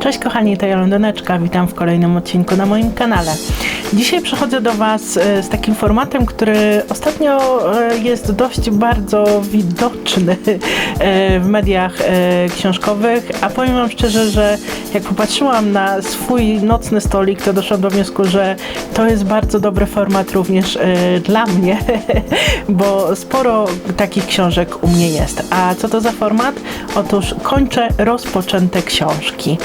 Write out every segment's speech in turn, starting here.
Cześć kochani, to ja Londyneczka, witam w kolejnym odcinku na moim kanale. Dzisiaj przychodzę do Was e, z takim formatem, który ostatnio e, jest dość bardzo widoczny e, w mediach książkowych, a powiem Wam szczerze, że jak popatrzyłam na swój nocny stolik, to doszłam do wniosku, że to jest bardzo dobry format również dla mnie, bo sporo takich książek u mnie jest. A co to za format? Otóż kończę rozpoczęte książki.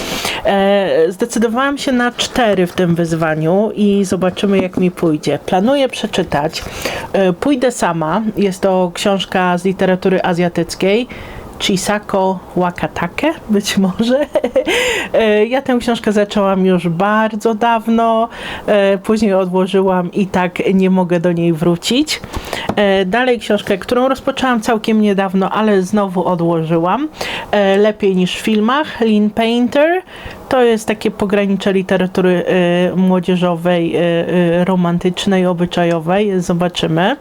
Zdecydowałam się na cztery w tym wyzwaniu i zobaczymy jak mi pójdzie. Planuję przeczytać e, Pójdę sama. Jest to książka z literatury azjatyckiej. Chisako Wakatake, być może. E, ja tę książkę zaczęłam już bardzo dawno, e, później odłożyłam i tak nie mogę do niej wrócić. Dalej książkę, którą rozpoczęłam całkiem niedawno, ale znowu odłożyłam. Lepiej niż w filmach. Lynn Painter. To jest takie pogranicze literatury y, młodzieżowej, y, y, romantycznej, obyczajowej. Zobaczymy.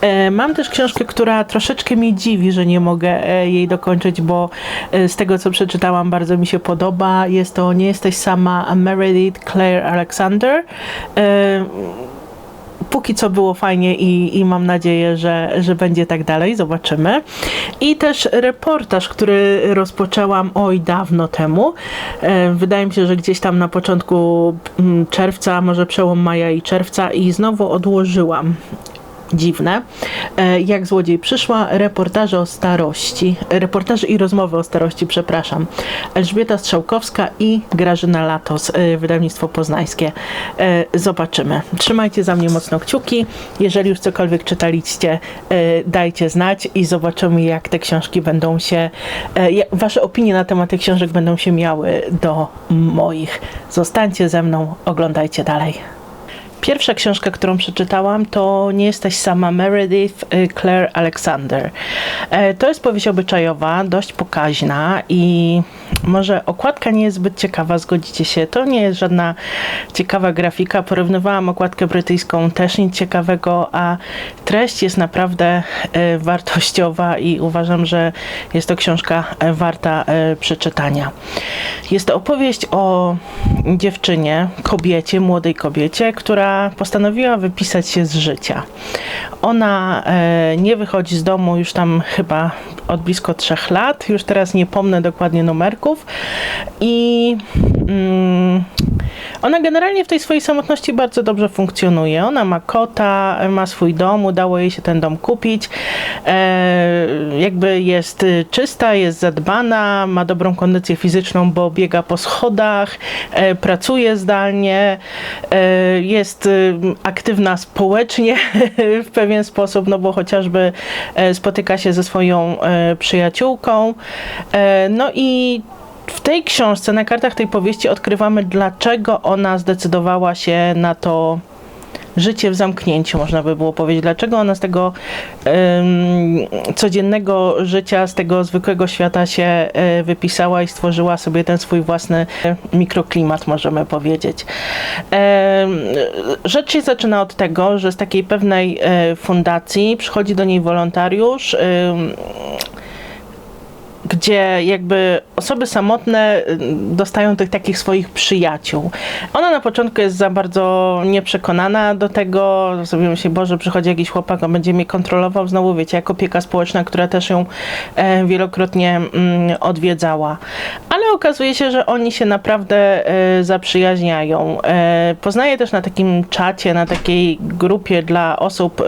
E, mam też książkę, która troszeczkę mi dziwi, że nie mogę e, jej dokończyć, bo e, z tego co przeczytałam bardzo mi się podoba. Jest to Nie jesteś sama Meredith Claire Alexander póki co było fajnie i, i mam nadzieję, że, że będzie tak dalej. Zobaczymy. I też reportaż, który rozpoczęłam oj dawno temu. E, wydaje mi się, że gdzieś tam na początku mm, czerwca, może przełom maja i czerwca i znowu odłożyłam dziwne. E, jak złodziej przyszła, reportaże o starości, reportaże i rozmowy o starości, przepraszam. Elżbieta Strzałkowska i Grażyna Latos, e, wydawnictwo poznańskie. E, zobaczymy. Trzymajcie za mnie mocno kciuki. Jeżeli już cokolwiek czytaliście, dajcie znać i zobaczymy, jak te książki będą się, wasze opinie na temat tych książek będą się miały do moich. Zostańcie ze mną, oglądajcie dalej. Pierwsza książka, którą przeczytałam, to Nie jesteś sama Meredith y, Claire Alexander. E, to jest powieść obyczajowa, dość pokaźna i może okładka nie jest zbyt ciekawa, zgodzicie się. To nie jest żadna ciekawa grafika. Porównywałam okładkę brytyjską, też nic ciekawego, a treść jest naprawdę e, wartościowa i uważam, że jest to książka e, warta przeczytania. Jest to opowieść o dziewczynie, kobiecie, młodej kobiecie, która postanowiła wypisać się z życia. Ona e, nie wychodzi z domu już tam chyba od blisko trzech lat, już teraz nie pomnę dokładnie numerków i mm, ona generalnie w tej swojej samotności bardzo dobrze funkcjonuje. Ona ma kota, ma swój dom, udało jej się ten dom kupić. E, jakby jest czysta, jest zadbana, ma dobrą kondycję fizyczną, bo biega po schodach, e, pracuje zdalnie, e, jest y, aktywna społecznie w pewien sposób, no bo chociażby e, spotyka się ze swoją e, przyjaciółką. E, no i w tej książce, na kartach tej powieści odkrywamy, dlaczego ona zdecydowała się na to życie w zamknięciu, można by było powiedzieć. Dlaczego ona z tego codziennego życia, z tego zwykłego świata się y, wypisała i stworzyła sobie ten swój własny mikroklimat, możemy powiedzieć. Um, rzecz się zaczyna od tego, że z takiej pewnej y, fundacji przychodzi do niej wolontariusz, gdzie jakby osoby samotne y, dostają tych takich swoich przyjaciół. Ona na początku jest za bardzo nieprzekonana do tego, sobie myśli, Boże, przychodzi jakiś chłopak, on będzie mnie kontrolował, znowu wiecie, jako opieka społeczna, która też ją e, wielokrotnie mm, odwiedzała. Ale okazuje się, że oni się naprawdę e, zaprzyjaźniają. E, poznaje też na takim czacie, na takiej grupie dla osób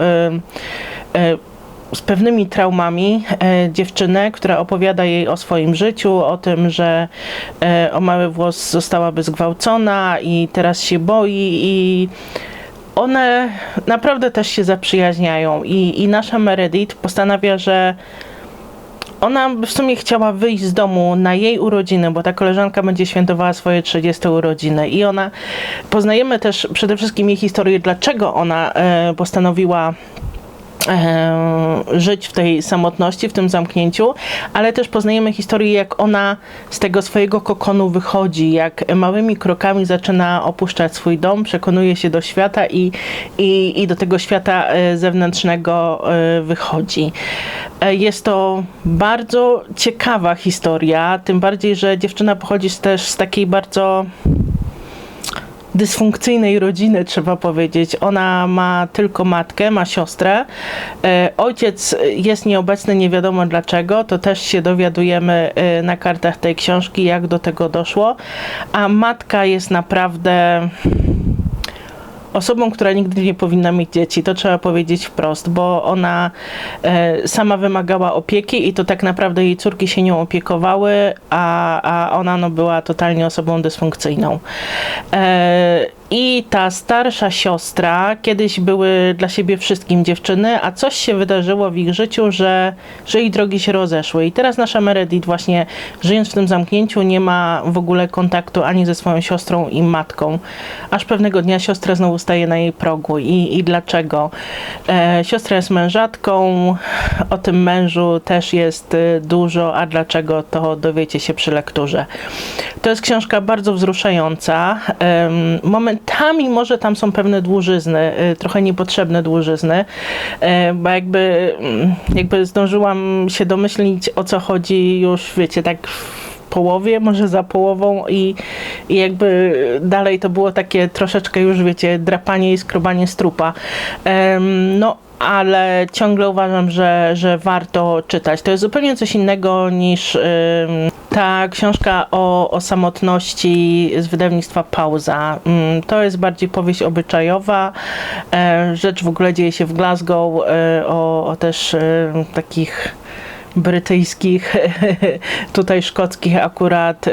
z pewnymi traumami e, dziewczynę, która opowiada jej o swoim życiu, o tym, że e, o mały włos zostałaby zgwałcona i teraz się boi i one naprawdę też się zaprzyjaźniają. I, i nasza Meredith postanawia, że ona w sumie chciała wyjść z domu na jej urodziny, bo ta koleżanka będzie świętowała swoje 30 urodziny. I ona, poznajemy też przede wszystkim jej historię, dlaczego ona e, postanowiła żyć w tej samotności, w tym zamknięciu, ale też poznajemy historię, jak ona z tego swojego kokonu wychodzi, jak małymi krokami zaczyna opuszczać swój dom, przekonuje się do świata i, i, i do tego świata e, zewnętrznego e, wychodzi. E, Jest to bardzo ciekawa historia, tym bardziej, że dziewczyna pochodzi też z takiej bardzo dysfunkcyjnej rodziny, trzeba powiedzieć. Ona ma tylko matkę, ma siostrę. E, Ojciec jest nieobecny, nie wiadomo dlaczego. To też się dowiadujemy e, na kartach tej książki, jak do tego doszło. A matka jest naprawdę osobą, która nigdy nie powinna mieć dzieci. To trzeba powiedzieć wprost, bo ona e, sama wymagała opieki i to tak naprawdę jej córki się nią opiekowały, a, a ona no, była totalnie osobą dysfunkcyjną. E, I ta starsza siostra, kiedyś były dla siebie wszystkim dziewczyny, a coś się wydarzyło w ich życiu, że, że ich drogi się rozeszły. I teraz nasza Meredith właśnie żyjąc w tym zamknięciu nie ma w ogóle kontaktu ani ze swoją siostrą i matką. Aż pewnego dnia siostra znowu staje na jej progu. I, i dlaczego? E, siostra jest mężatką, o tym mężu też jest y, dużo, a dlaczego to dowiecie się przy lekturze. To jest książka bardzo wzruszająca. Em, Momentami może tam są pewne dłużyzny, y, trochę niepotrzebne dłużyzny, e, bo jakby, mm, jakby zdążyłam się domyślić o co chodzi już, wiecie, tak połowie, może za połową i, i jakby dalej to było takie troszeczkę już, wiecie, drapanie i skrobanie strupa. No, ale ciągle uważam, że, że warto czytać. To jest zupełnie coś innego niż ta książka o, o samotności z wydawnictwa Pauza. To jest bardziej powieść obyczajowa. E, Rzecz w ogóle dzieje się w Glasgow, e, o, o też takich brytyjskich, tutaj szkockich akurat e,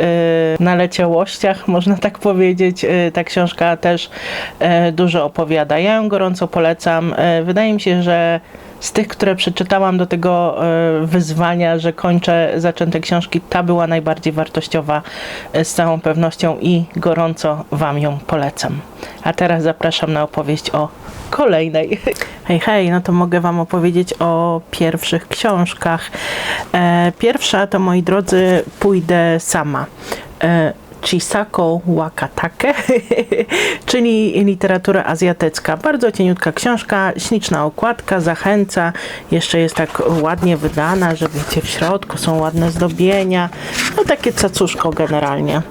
naleciałościach, można tak powiedzieć. E, Ta książka też e, dużo opowiada. Ja ją gorąco polecam. Wydaje mi się, że z tych, które przeczytałam do tego wyzwania, że kończę zaczęte książki, ta była najbardziej wartościowa z całą pewnością i gorąco Wam ją polecam. A teraz zapraszam na opowieść o kolejnej. Hej, hej, no to mogę Wam opowiedzieć o pierwszych książkach. E, pierwsza to, moi drodzy, pójdę sama. E, Chisako Wakatake, czyli literatura azjatycka. Bardzo cieniutka książka, śliczna okładka, zachęca. Jeszcze jest tak ładnie wydana, że wiecie, w środku są ładne zdobienia. No takie cacuszko generalnie.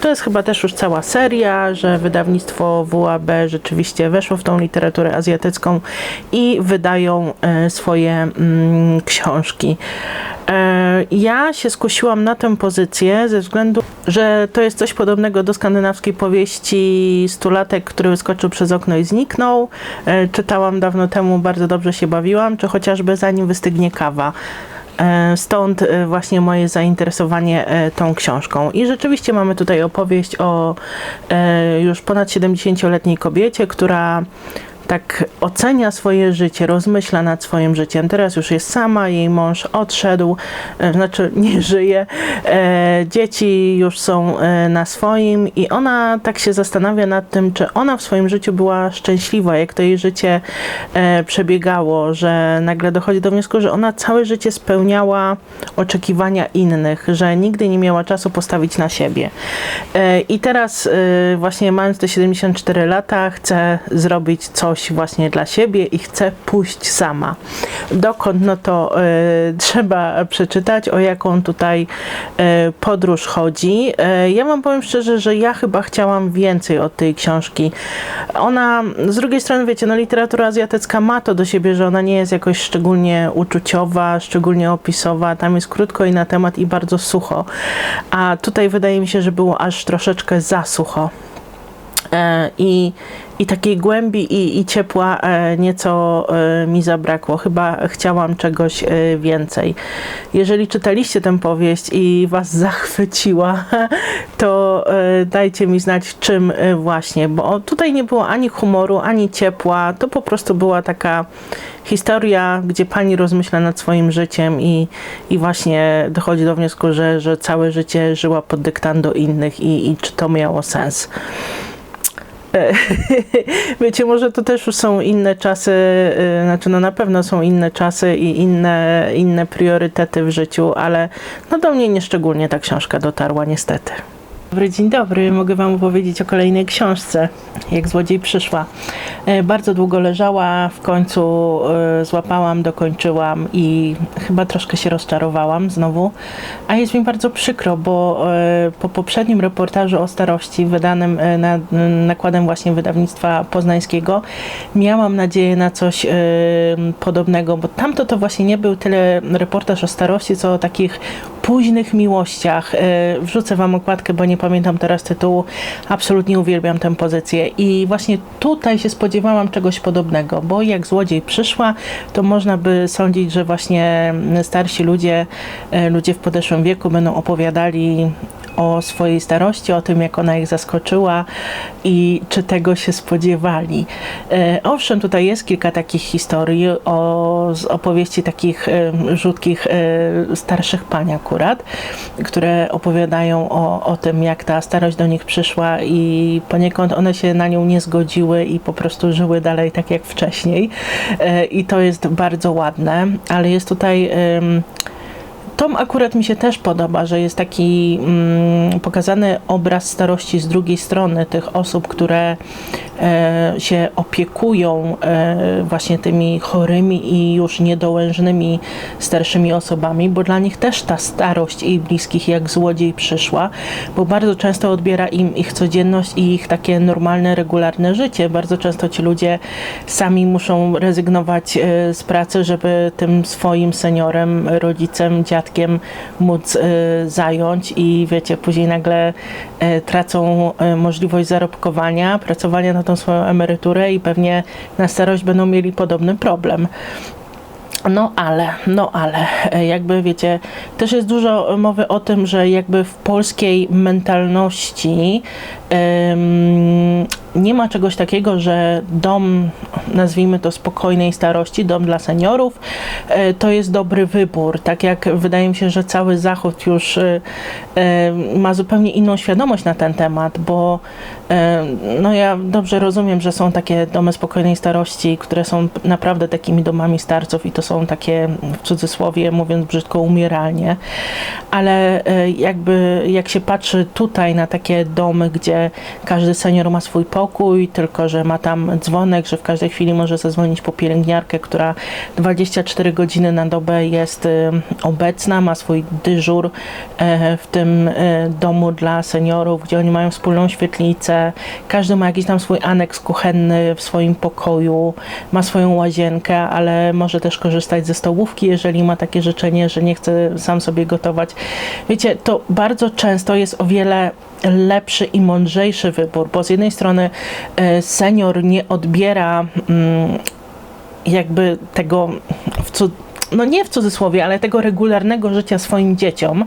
To jest chyba też już cała seria, że wydawnictwo WAB rzeczywiście weszło w tą literaturę azjatycką i wydają e, swoje mm, książki. E, Ja się skusiłam na tę pozycję ze względu, że to jest coś podobnego do skandynawskiej powieści Stulatek, który wyskoczył przez okno i zniknął. E, Czytałam dawno temu, bardzo dobrze się bawiłam, czy chociażby zanim wystygnie kawa. E, Stąd e, właśnie moje zainteresowanie e, tą książką. I rzeczywiście mamy tutaj opowieść o już ponad 70-letniej kobiecie, która tak ocenia swoje życie, rozmyśla nad swoim życiem. Teraz już jest sama, jej mąż odszedł, e, znaczy nie żyje, e, dzieci już są e, na swoim i ona tak się zastanawia nad tym, czy ona w swoim życiu była szczęśliwa, jak to jej życie przebiegało, że nagle dochodzi do wniosku, że ona całe życie spełniała oczekiwania innych, że nigdy nie miała czasu postawić na siebie. I teraz właśnie mając te 74 lata chce zrobić coś właśnie dla siebie i chce pójść sama. Dokąd? No to e, trzeba przeczytać, o jaką tutaj e, podróż chodzi. E, ja wam powiem szczerze, że ja chyba chciałam więcej od tej książki. Ona, z drugiej strony, wiecie, no literatura azjatycka ma to do siebie, że ona nie jest jakoś szczególnie uczuciowa, szczególnie opisowa. Tam jest krótko i na temat i bardzo sucho. A tutaj wydaje mi się, że było aż troszeczkę za sucho. E, I, i takiej głębi i, i ciepła e, nieco e, mi zabrakło. Chyba chciałam czegoś więcej. Jeżeli czytaliście tę powieść i was zachwyciła, to dajcie mi znać czym właśnie, bo tutaj nie było ani humoru, ani ciepła. To po prostu była taka historia, gdzie pani rozmyśla nad swoim życiem i, i właśnie dochodzi do wniosku, że, że całe życie żyła pod dyktando innych i, i czy to miało sens. Wiecie, może to też już są inne czasy, e, znaczy no na pewno są inne czasy i inne, inne priorytety w życiu, ale no do mnie nieszczególnie ta książka dotarła niestety. Dobry dzień dobry, mogę Wam opowiedzieć o kolejnej książce, jak złodziej przyszła. E, Bardzo długo leżała, w końcu e, złapałam, dokończyłam i chyba troszkę się rozczarowałam znowu, a jest mi bardzo przykro, bo e, po poprzednim reportażu o starości wydanym na, nakładem właśnie wydawnictwa poznańskiego miałam nadzieję na coś podobnego, bo tamto to właśnie nie był tyle reportaż o starości, co o takich późnych miłościach. E, Wrzucę Wam okładkę, bo nie pamiętam teraz tytułu. Absolutnie uwielbiam tę pozycję i właśnie tutaj się spodziewałam czegoś podobnego, bo jak złodziej przyszła, to można by sądzić, że właśnie starsi ludzie, e, ludzie w podeszłym wieku będą opowiadali o swojej starości, o tym, jak ona ich zaskoczyła i czy tego się spodziewali. E, owszem, tutaj jest kilka takich historii o, z opowieści takich rzutkich starszych pań akurat, które opowiadają o, o tym, jak ta starość do nich przyszła i poniekąd one się na nią nie zgodziły i po prostu żyły dalej tak jak wcześniej. E, I to jest bardzo ładne, ale jest tutaj... Tom akurat mi się też podoba, że jest taki mm, pokazany obraz starości z drugiej strony tych osób, które e, się opiekują e, właśnie tymi chorymi i już niedołężnymi starszymi osobami, bo dla nich też ta starość ich bliskich jak złodziej przyszła, bo bardzo często odbiera im ich codzienność i ich takie normalne, regularne życie. Bardzo często ci ludzie sami muszą rezygnować e, z pracy, żeby tym swoim seniorem, rodzicem, dziadkiem móc e, zająć i wiecie, później nagle e, tracą e, możliwość zarobkowania, pracowania na tą swoją emeryturę i pewnie na starość będą mieli podobny problem. No ale, no ale, jakby wiecie, też jest dużo mowy o tym, że jakby w polskiej mentalności nie ma czegoś takiego, że dom, nazwijmy to spokojnej starości, dom dla seniorów, e, to jest dobry wybór. Tak jak wydaje mi się, że cały Zachód już e, e, ma zupełnie inną świadomość na ten temat, bo no ja dobrze rozumiem, że są takie domy spokojnej starości, które są naprawdę takimi domami starców i to są takie w cudzysłowie mówiąc brzydko umieralnie, ale jakby jak się patrzy tutaj na takie domy, gdzie każdy senior ma swój pokój, tylko że ma tam dzwonek, że w każdej chwili może zadzwonić po pielęgniarkę, która 24 godziny na dobę jest e, obecna, ma swój dyżur e, w tym e, domu dla seniorów, gdzie oni mają wspólną świetlicę, każdy ma jakiś tam swój aneks kuchenny w swoim pokoju, ma swoją łazienkę, ale może też korzystać ze stołówki, jeżeli ma takie życzenie, że nie chce sam sobie gotować. Wiecie, to bardzo często jest o wiele lepszy i mądrzejszy wybór, bo z jednej strony e, senior nie odbiera mm, jakby tego w cud no nie w cudzysłowie, ale tego regularnego życia swoim dzieciom.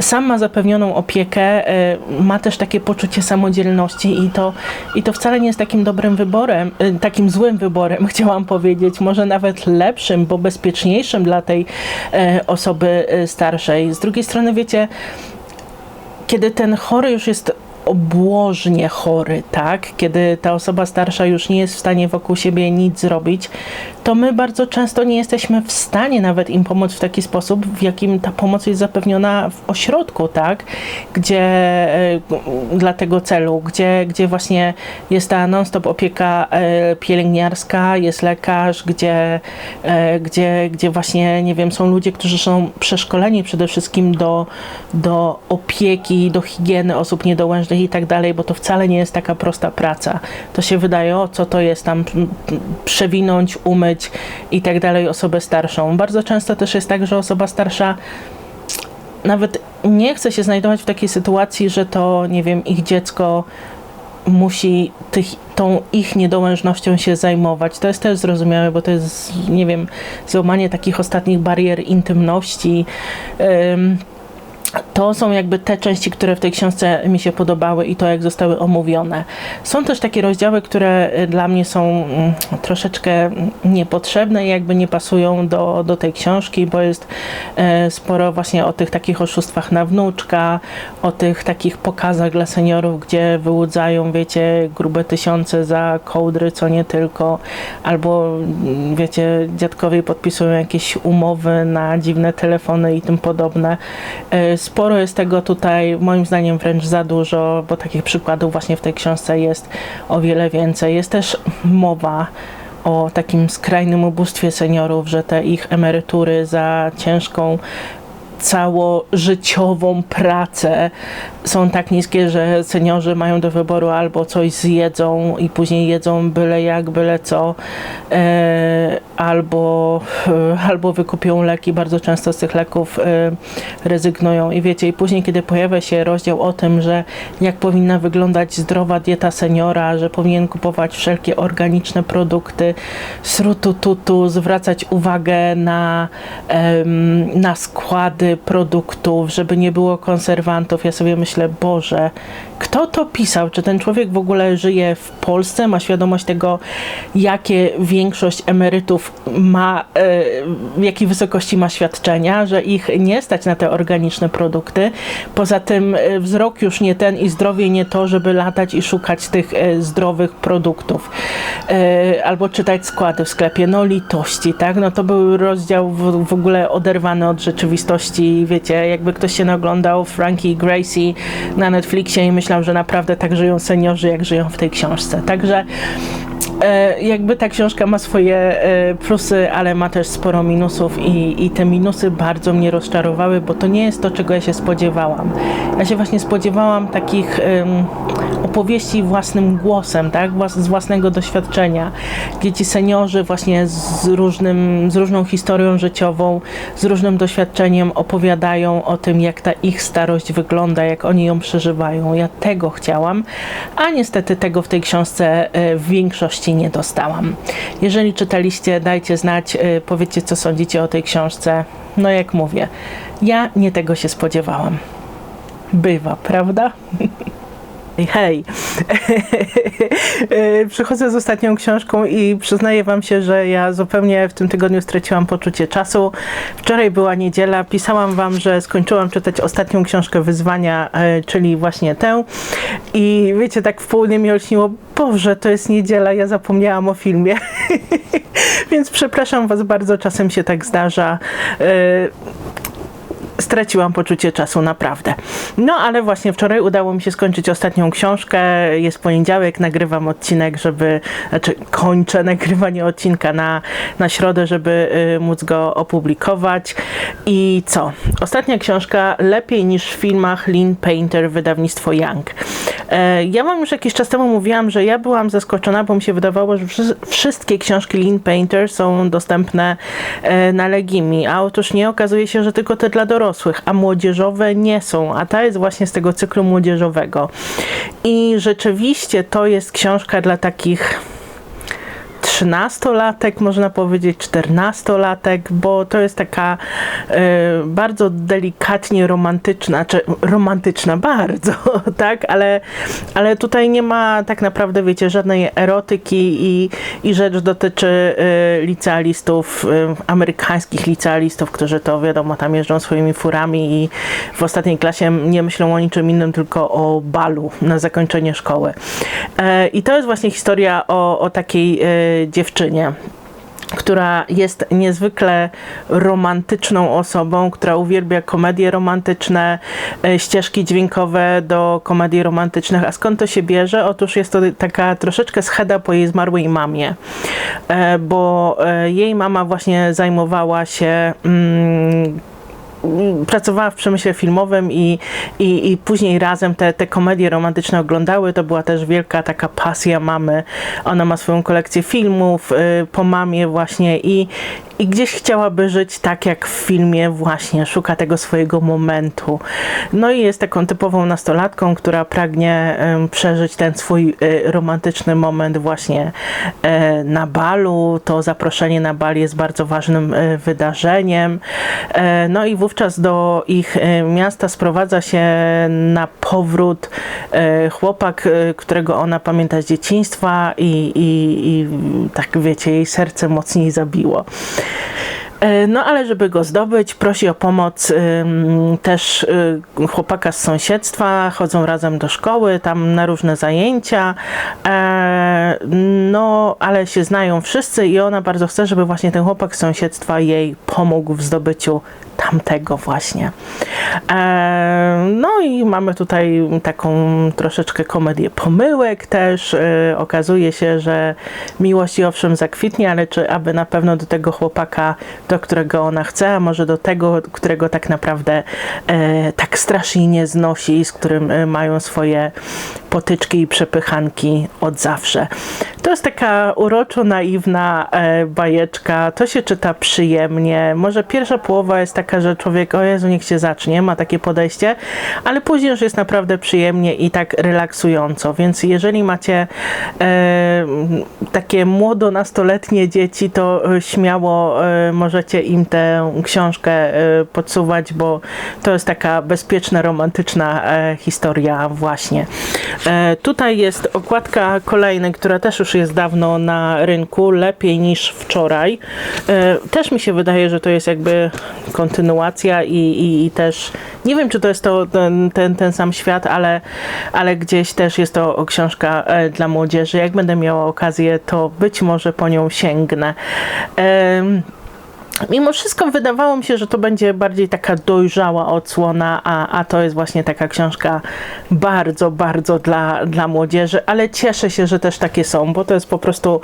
Sam ma zapewnioną opiekę, e, ma też takie poczucie samodzielności i to, i to wcale nie jest takim dobrym wyborem, e, takim złym wyborem, chciałam powiedzieć, może nawet lepszym, bo bezpieczniejszym dla tej osoby starszej. Z drugiej strony, wiecie, kiedy ten chory już jest obłożnie chory, tak? Kiedy ta osoba starsza już nie jest w stanie wokół siebie nic zrobić, to my bardzo często nie jesteśmy w stanie nawet im pomóc w taki sposób, w jakim ta pomoc jest zapewniona w ośrodku, tak? Gdzie e, dla tego celu, gdzie, gdzie właśnie jest ta non-stop opieka e, pielęgniarska, jest lekarz, gdzie, e, gdzie, gdzie właśnie, nie wiem, są ludzie, którzy są przeszkoleni przede wszystkim do, do opieki, do higieny osób niedołężnych i tak dalej, bo to wcale nie jest taka prosta praca. To się wydaje, o co to jest tam przewinąć, umyć i tak dalej osobę starszą. Bardzo często też jest tak, że osoba starsza nawet nie chce się znajdować w takiej sytuacji, że to, nie wiem, ich dziecko musi tych, tą ich niedołężnością się zajmować. To jest też zrozumiałe, bo to jest, nie wiem, złamanie takich ostatnich barier intymności. Ym, to są jakby te części, które w tej książce mi się podobały i to, jak zostały omówione. Są też takie rozdziały, które y, dla mnie są mm, troszeczkę niepotrzebne i jakby nie pasują do, do tej książki, bo jest e, sporo właśnie o tych takich oszustwach na wnuczka, o tych takich pokazach dla seniorów, gdzie wyłudzają, wiecie, grube tysiące za kołdry, co nie tylko, albo mm, wiecie, dziadkowie podpisują jakieś umowy na dziwne telefony i tym podobne e, sporo jest tego tutaj, moim zdaniem wręcz za dużo, bo takich przykładów właśnie w tej książce jest o wiele więcej. Jest też mowa o takim skrajnym ubóstwie seniorów, że te ich emerytury za ciężką całożyciową pracę są tak niskie, że seniorzy mają do wyboru albo coś zjedzą i później jedzą byle jak, byle co, e, albo, e, albo wykupią leki. Bardzo często z tych leków e, rezygnują. I wiecie, i później, kiedy pojawia się rozdział o tym, że jak powinna wyglądać zdrowa dieta seniora, że powinien kupować wszelkie organiczne produkty, srutututu, zwracać uwagę na, na składy produktów, żeby nie było konserwantów. Ja sobie myślę, Boże, kto to pisał? Czy ten człowiek w ogóle żyje w Polsce? Ma świadomość tego, jakie większość emerytów ma, e, jakiej wysokości ma świadczenia, że ich nie stać na te organiczne produkty. Poza tym e, wzrok już nie ten i zdrowie nie to, żeby latać i szukać tych e, zdrowych produktów. Albo czytać składy w sklepie. No litości, tak? No to był rozdział w, w ogóle oderwany od rzeczywistości. Wiecie, jakby ktoś się naglądał Frankie Gracie na Netflixie i myślał, że naprawdę tak żyją seniorzy, jak żyją w tej książce. Także e, jakby ta książka ma swoje e, plusy, ale ma też sporo minusów i, i te minusy bardzo mnie rozczarowały, bo to nie jest to, czego ja się spodziewałam. Ja się właśnie spodziewałam takich opowieści własnym głosem, tak? z własnego doświadczenia, gdzie ci seniorzy właśnie z, różnym, z różną historią życiową, z różnym doświadczeniem opowiadają o tym, jak ta ich starość wygląda, jak oni ją przeżywają. Ja tego chciałam, a niestety tego w tej książce e, w większości nie dostałam. Jeżeli czytaliście, dajcie znać, e, powiedzcie co sądzicie o tej książce. No jak mówię, ja nie tego się spodziewałam. Bywa, prawda? Hej, e, przychodzę z ostatnią książką i przyznaję Wam się, że ja zupełnie w tym tygodniu straciłam poczucie czasu. Wczoraj była niedziela, pisałam Wam, że skończyłam czytać ostatnią książkę wyzwania, e, czyli właśnie tę. I wiecie, tak w południe mi olśniło, Boże, to jest niedziela, ja zapomniałam o filmie. Więc przepraszam Was bardzo, czasem się tak zdarza. Straciłam poczucie czasu naprawdę. No ale właśnie wczoraj udało mi się skończyć ostatnią książkę. Jest poniedziałek, nagrywam odcinek, żeby, znaczy kończę nagrywanie odcinka na, na środę, żeby y, móc go opublikować. I co? Ostatnia książka lepiej niż w filmach Lynn Painter, wydawnictwo Young. E, ja wam już jakiś czas temu mówiłam, że ja byłam zaskoczona, bo mi się wydawało, że wszystkie książki Lynn Painter są dostępne e, na Legimi, a otóż nie okazuje się, że tylko te dla dorosłych, a młodzieżowe nie są, a ta jest właśnie z tego cyklu młodzieżowego. I rzeczywiście to jest książka dla takich trzynastolatek, można powiedzieć czternastolatek, bo to jest taka y, bardzo delikatnie romantyczna, czy romantyczna bardzo, tak, ale, ale tutaj nie ma tak naprawdę, wiecie, żadnej erotyki i, i rzecz dotyczy y, licealistów, y, amerykańskich licealistów, którzy to wiadomo, tam jeżdżą swoimi furami i w ostatniej klasie nie myślą o niczym innym, tylko o balu na zakończenie szkoły. I to jest właśnie historia o, o takiej dziewczynie która jest niezwykle romantyczną osobą, która uwielbia komedie romantyczne, e, ścieżki dźwiękowe do komedii romantycznych. A skąd to się bierze? Otóż jest to taka troszeczkę scheda po jej zmarłej mamie, e, bo e, jej mama właśnie zajmowała się mm, pracowała w przemyśle filmowym i, i, i później razem te, te komedie romantyczne oglądały. To była też wielka taka pasja mamy. Ona ma swoją kolekcję filmów y, po mamie właśnie i, i gdzieś chciałaby żyć tak jak w filmie właśnie, szuka tego swojego momentu. No i jest taką typową nastolatką, która pragnie przeżyć ten swój y, romantyczny moment właśnie e, na balu. To zaproszenie na bal jest bardzo ważnym y, wydarzeniem. E, no i wówczas wówczas do ich e, miasta sprowadza się na powrót e, chłopak, e, którego ona pamięta z dzieciństwa i, i, i tak wiecie, jej serce mocniej zabiło. No ale żeby go zdobyć, prosi o pomoc też chłopaka z sąsiedztwa, chodzą razem do szkoły, tam na różne zajęcia. No ale się znają wszyscy i ona bardzo chce, żeby właśnie ten chłopak z sąsiedztwa jej pomógł w zdobyciu tamtego właśnie. E, no i mamy tutaj taką troszeczkę komedię pomyłek też. E, okazuje się, że miłość i owszem zakwitnie, ale czy aby na pewno do tego chłopaka, do którego ona chce, a może do tego, którego tak naprawdę e, tak strasznie nie znosi i z którym mają swoje potyczki i przepychanki od zawsze. To jest taka uroczo naiwna bajeczka, to się czyta przyjemnie. Może pierwsza połowa jest taka, że człowiek, o Jezu, niech się zacznie, ma takie podejście, ale później już jest naprawdę przyjemnie i tak relaksująco. Więc jeżeli macie e, takie młodo-nastoletnie dzieci, to e, śmiało e, możecie im tę książkę e, podsuwać, bo to jest taka bezpieczna, romantyczna e, historia właśnie. E, tutaj jest okładka kolejna, która też już jest dawno na rynku, lepiej niż wczoraj. E, też mi się wydaje, że to jest jakby kontynuacja i, i, i też nie wiem, czy to jest to ten, ten, ten sam świat, ale, ale gdzieś też jest to książka e, dla młodzieży. Jak będę miała okazję, to być może po nią sięgnę. Em, Mimo wszystko wydawało mi się, że to będzie bardziej taka dojrzała odsłona, a, a to jest właśnie taka książka bardzo, bardzo dla, dla młodzieży, ale cieszę się, że też takie są, bo to jest po prostu.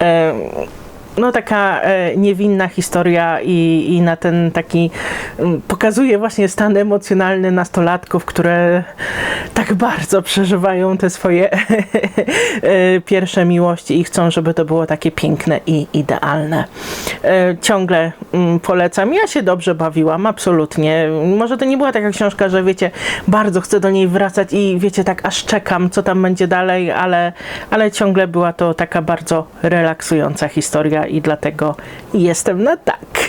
E, no taka e, niewinna historia i, i na ten taki mm, pokazuje właśnie stan emocjonalny nastolatków, które tak bardzo przeżywają te swoje e, pierwsze miłości i chcą, żeby to było takie piękne i idealne. E, ciągle mm, polecam. Ja się dobrze bawiłam, absolutnie. Może to nie była taka książka, że wiecie, bardzo chcę do niej wracać i wiecie, tak aż czekam, co tam będzie dalej, ale, ale ciągle była to taka bardzo relaksująca historia i dlatego jestem na tak.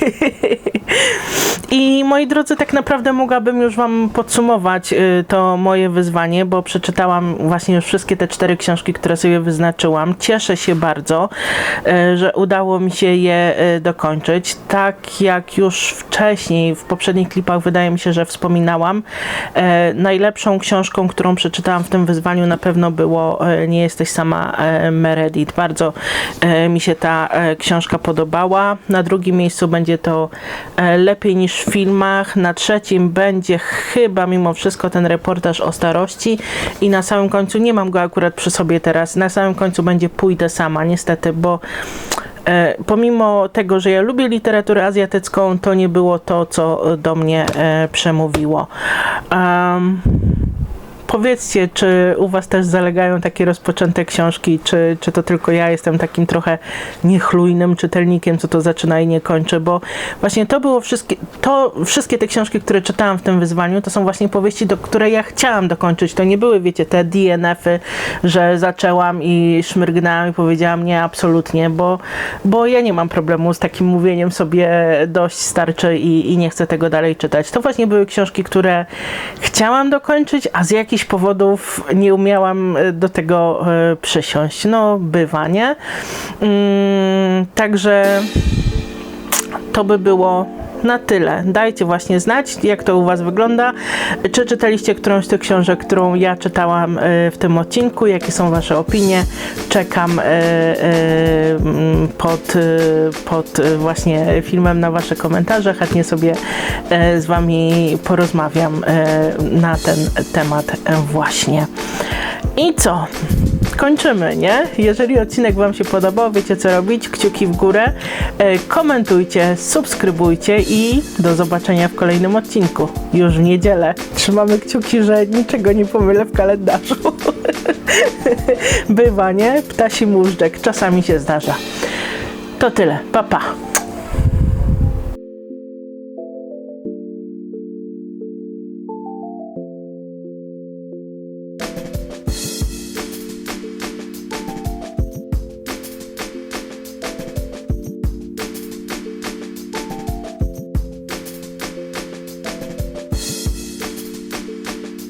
I moi drodzy, tak naprawdę mogłabym już Wam podsumować y, to moje wyzwanie, bo przeczytałam właśnie już wszystkie te cztery książki, które sobie wyznaczyłam. Cieszę się bardzo, y, że udało mi się je y, dokończyć. Tak jak już wcześniej, w poprzednich klipach, wydaje mi się, że wspominałam, najlepszą książką, którą przeczytałam w tym wyzwaniu, na pewno było Nie jesteś sama Meredith. Bardzo mi się ta książka podobała. Na drugim miejscu będzie to e, Lepiej niż w filmach. Na trzecim będzie chyba mimo wszystko ten reportaż o starości. I na samym końcu, nie mam go akurat przy sobie teraz, na samym końcu będzie Pójdę sama, niestety, bo E, pomimo tego, że ja lubię literaturę azjatycką, to nie było to, co do mnie e, przemówiło. Em, Powiedzcie, czy u Was też zalegają takie rozpoczęte książki, czy, czy to tylko ja jestem takim trochę niechlujnym czytelnikiem, co to zaczyna i nie kończy, bo właśnie to było wszystkie, to wszystkie te książki, które czytałam w tym wyzwaniu, to są właśnie powieści, do, które ja chciałam dokończyć. To nie były, wiecie, te DNF-y, że zaczęłam i szmyrgnęłam i powiedziałam nie, absolutnie, bo, bo ja nie mam problemu z takim mówieniem sobie dość starczy i, i nie chcę tego dalej czytać. To właśnie były książki, które chciałam dokończyć, a z jakichś powodów nie umiałam e, do tego e, przysiąść. No, bywa, nie? Mm, także to by było na tyle. Dajcie właśnie znać, jak to u Was wygląda. Czy czytaliście którąś z tych książek, którą ja czytałam e, w tym odcinku? Jakie są Wasze opinie? Czekam e, e, pod, pod właśnie filmem na Wasze komentarze. Chętnie sobie z Wami porozmawiam na ten temat właśnie. I co? Kończymy, nie? Jeżeli odcinek Wam się podobał, wiecie co robić, kciuki w górę, e, komentujcie, subskrybujcie i do zobaczenia w kolejnym odcinku. Już w niedzielę. Trzymamy kciuki, że niczego nie pomylę w kalendarzu. Bywa, nie? Ptasi móżdżek. Czasami się zdarza. To tyle. Pa, pa.